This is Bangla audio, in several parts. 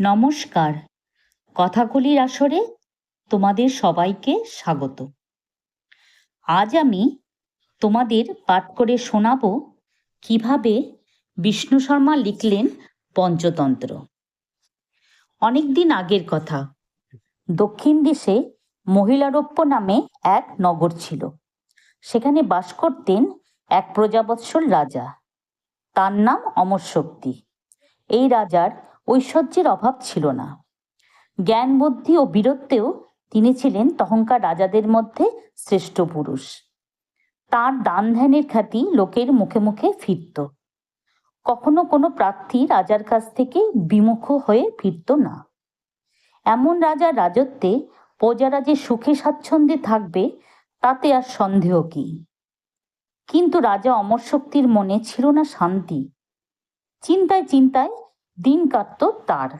নমস্কার। কথাকলির আসরে তোমাদের সবাইকে স্বাগত। আজ আমি তোমাদের পাঠ করে শোনাব কীভাবে বিষ্ণু শর্মা লিখলেন পঞ্চতন্ত্র। অনেক দিন আগের কথা, দক্ষিণ দেশে মহিলারোপ্য নামে এক নগর ছিল। সেখানে বাস করতেন এক প্রজাবৎসল রাজা। তার নাম অমর শক্তি এই রাজার ঐশ্বর্যের অভাব ছিল না। জ্ঞান বুদ্ধি ও বীরত্বেও তিনি ছিলেন তখনকার রাজাদের মধ্যে শ্রেষ্ঠ পুরুষ। তার দান ধ্যানের খ্যাতি লোকের মুখে মুখে ফিরত। কখনো কোনো প্রার্থী রাজার কাছ থেকে বিমুখ হয়ে ফিরত না। এমন রাজার রাজত্বে প্রজারা যে সুখে স্বাচ্ছন্দ্যে থাকবে, তাতে আর সন্দেহ কি? কিন্তু রাজা অমর শক্তির মনে ছিল না শান্তি। চিন্তায় চিন্তায় দিন কাটত তার।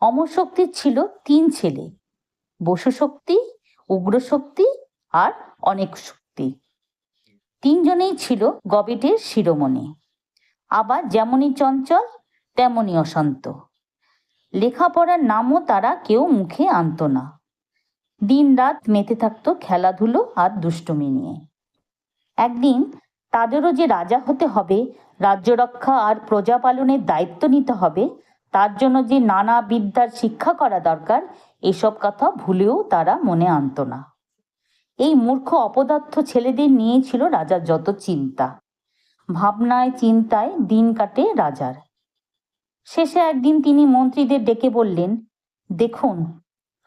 অমর শক্তির ছিল তিন ছেলে বসু শক্তি উগ্র শক্তি আর অনেক শক্তি তিনজনেই ছিল গবেটের শিরোমণি। আবার যেমনই চঞ্চল, তেমনই অশান্ত। লেখাপড়ার নামও তারা কেউ মুখে আনত না। দিন রাত মেতে থাকতো খেলাধুলো আর দুষ্টুমি নিয়ে। একদিন তাদেরও যে রাজা হতে হবে রাজ্য রক্ষা আর প্রজা পালনের দায়িত্ব নিতে হবে, তার জন্য যে নানা বিদ্যার শিক্ষা করা দরকার, এসব কথা ভুলেও তারা মনে আনত না। এই মূর্খ অপদার্থ ছেলেদের নিয়ে ছিল রাজার যত চিন্তা। ভাবনায়, চিন্তায় দিন কাটে রাজার। শেষে একদিন তিনি মন্ত্রীদের ডেকে বললেন, দেখুন,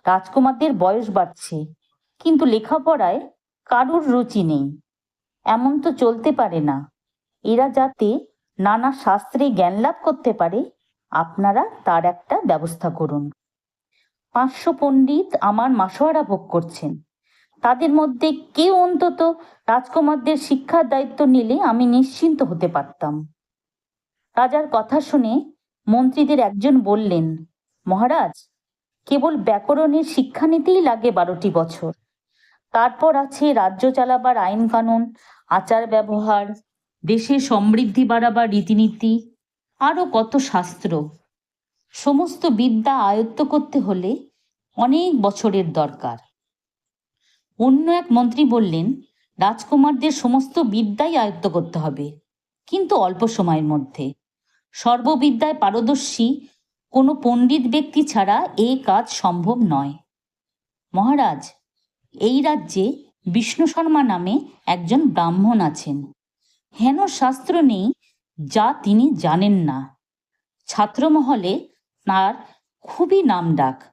রাজকুমারদের বয়স বাড়ছে, কিন্তু লেখাপড়ায় কারুর রুচি নেই। এমন তো চলতে পারে না। এরা যাতে নানা শাস্ত্রে জ্ঞান লাভ করতে পারে, আপনারা তার একটা ব্যবস্থা করুন। পাঁচশো পণ্ডিত আমার মাসোয়ারা ভোগ করছেন। তাদের মধ্যে কেউ অন্তত রাজকুমারদের শিক্ষার দায়িত্ব নিলে আমি নিশ্চিন্ত হতে পারতাম। রাজার কথা শুনে মন্ত্রীদের একজন বললেন, মহারাজ, কেবল ব্যাকরণের শিক্ষা নিতেই লাগে বারোটি বছর। তারপর আছে রাজ্য চালাবার আইন কানুন, আচার ব্যবহার দেশে সমৃদ্ধি বাড়াবার রীতিনীতি আরও কত শাস্ত্র। সমস্ত বিদ্যা আয়ত্ত করতে হলে অনেক বছরের দরকার। অন্য এক মন্ত্রী বললেন, রাজকুমারদের সমস্ত বিদ্যাই আয়ত্ত করতে হবে, কিন্তু অল্প সময়ের মধ্যে। সর্ববিদ্যায় পারদর্শী কোনো পণ্ডিত ব্যক্তি ছাড়া এই কাজ সম্ভব নয়। মহারাজ এই রাজ্যে বিষ্ণু শর্মা নামে একজন ব্রাহ্মণ আছেন। হেন শাস্ত্র নেই, যা তিনি জানেন না। ছাত্রমহলে তার খুবই নাম ডাক।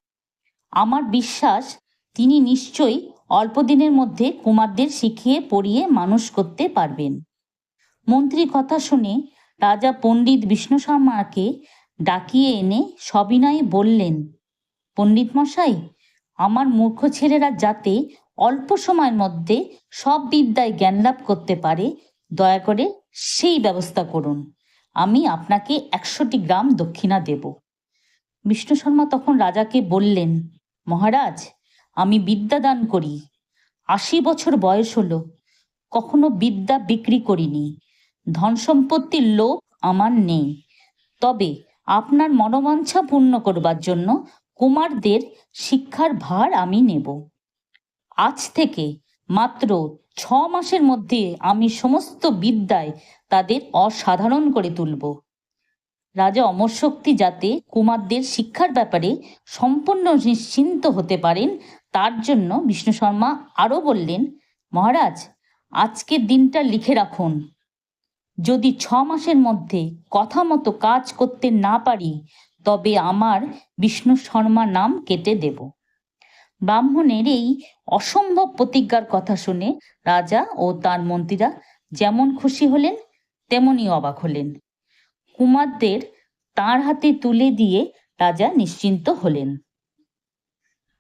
আমার বিশ্বাস, তিনি নিশ্চয়ই অল্প দিনের মধ্যে কুমারদের শিখিয়ে পড়িয়ে মানুষ করতে পারবেন। মন্ত্রী কথা শুনে রাজা পণ্ডিত বিষ্ণু শর্মাকে ডাকিয়ে এনে সবিনয়ে বললেন পণ্ডিত মশাই আমার মূর্খ ছেলেরা যাতে অল্প সময়ের মধ্যে সব বিদ্যায় জ্ঞান লাভ করতে পারে, দয়া করে সেই ব্যবস্থা করুন। আমি আপনাকে একশোটি গ্রাম দক্ষিণা দেব। বিষ্ণু শর্মা তখন রাজাকে বললেন, মহারাজ, আমি বিদ্যা দান করি। আশি বছর বয়স হলো। কখনো বিদ্যা বিক্রি করিনি। ধন সম্পত্তির লোভ আমার নেই। তবে আপনার মনোবাঞ্ছা পূর্ণ করবার জন্য কুমারদের শিক্ষার ভার আমি নেব। আজ থেকে মাত্র ছ মাসের মধ্যে আমি সমস্ত বিদ্যায় তাদের অসাধারণ করে তুলব। রাজা অমর শক্তি যাতে কুমারদের শিক্ষার ব্যাপারে সম্পূর্ণ নিশ্চিন্ত হতে পারেন, তার জন্য বিষ্ণু শর্মা আরও বললেন, মহারাজ, আজকের দিনটা লিখে রাখুন। যদি ছ মাসের মধ্যে কথা মতো কাজ করতে না পারি তবে আমার বিষ্ণু শর্মা নাম কেটে দেব। ব্রাহ্মণের এই অসম্ভব প্রতিজ্ঞার কথা শুনে রাজা ও তার মন্ত্রীরা যেমন খুশি হলেন তেমনই অবাক হলেন। কুমারদের তার হাতে তুলে দিয়ে রাজা নিশ্চিন্ত হলেন।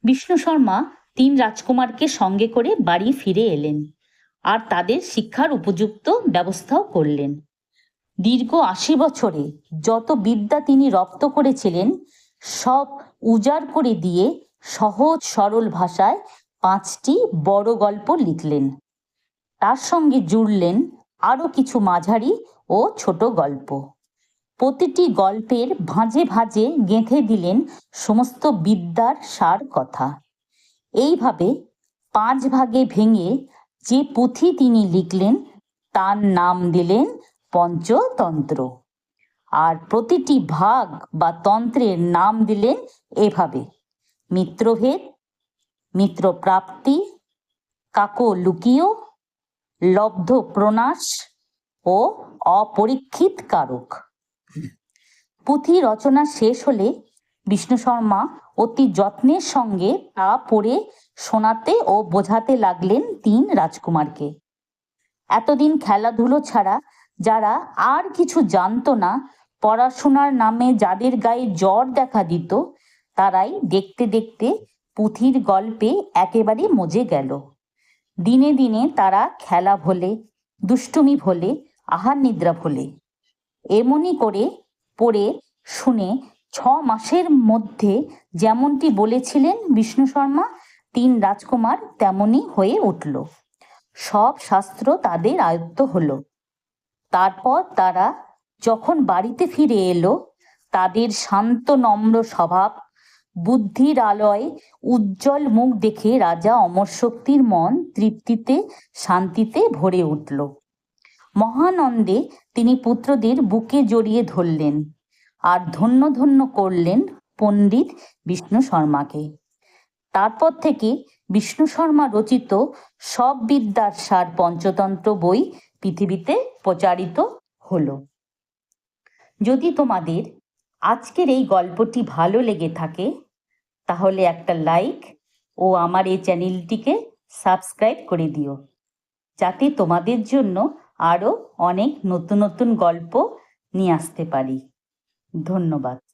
বিষ্ণু শর্মা তিন রাজকুমারকে সঙ্গে করে বাড়ি ফিরে এলেন আর তাদের শিক্ষার উপযুক্ত ব্যবস্থাও করলেন। দীর্ঘ আশি বছরে যত বিদ্যা তিনি রপ্ত করেছিলেন, সব উজাড় করে দিয়ে সহজ সরল ভাষায় পাঁচটি বড় গল্প লিখলেন। তার সঙ্গে জুড়লেন আরও কিছু মাঝারি ও ছোট গল্প। প্রতিটি গল্পের ভাঁজে ভাঁজে গেঁথে দিলেন সমস্ত বিদ্যার সার কথা। এইভাবে পাঁচ ভাগে ভেঙে যে পুঁথি তিনি লিখলেন, তার নাম দিলেন পঞ্চতন্ত্র। আর প্রতিটি ভাগ বা তন্ত্রের নাম দিলেন এভাবে। মিত্রভেদ, মিত্রপ্রাপ্তি কাকো লুকিয় লব্ধ প্রনাশ ও অপরীক্ষিত কারক পুঁথি রচনা শেষ হলে বিষ্ণু শর্মা অতি যত্নের সঙ্গে তা পড়ে শোনাতে ও বোঝাতে লাগলেন তিন রাজকুমারকে। এতদিন খেলাধুলো ছাড়া যারা আর কিছু জানতো না, পড়াশোনার নামে যাদের গায়ে জ্বর দেখা দিত, তারাই দেখতে দেখতে পুঁথির গল্পে একেবারে মজে গেল। দিনে দিনে তারা খেলা ভোলে, দুষ্টুমি ভোলে, আহার নিদ্রা ভোলে। এমনই করে পড়ে শুনে ছ মাসের মধ্যে যেমনটি বলেছিলেন বিষ্ণু শর্মা, তিন রাজকুমার তেমনই হয়ে উঠল। সব শাস্ত্র তাদের আয়ত্ত হলো। তারপর তারা যখন বাড়িতে ফিরে এলো, তাদের শান্ত, নম্র স্বভাব, বুদ্ধির আলয় উজ্জ্বল মুখ দেখে রাজা অমর শক্তির মন তৃপ্তিতে, শান্তিতে ভরে উঠল। মহানন্দে তিনি পুত্রদের বুকে জড়িয়ে ধরলেন আর ধন্য ধন্য করলেন পণ্ডিত বিষ্ণু শর্মাকে। তারপর থেকে বিষ্ণু শর্মা রচিত সব বিদ্যার সার পঞ্চতন্ত্র বই পৃথিবীতে প্রচারিত হলো। যদি তোমাদের আজকের এই গল্পটি ভালো লেগে থাকে, তাহলে একটা লাইক ও আমার এই চ্যানেলটিকে সাবস্ক্রাইব করে দিও। যাতে তোমাদের জন্য আরও অনেক নতুন নতুন গল্প নিয়ে আসতে পারি। ধন্যবাদ।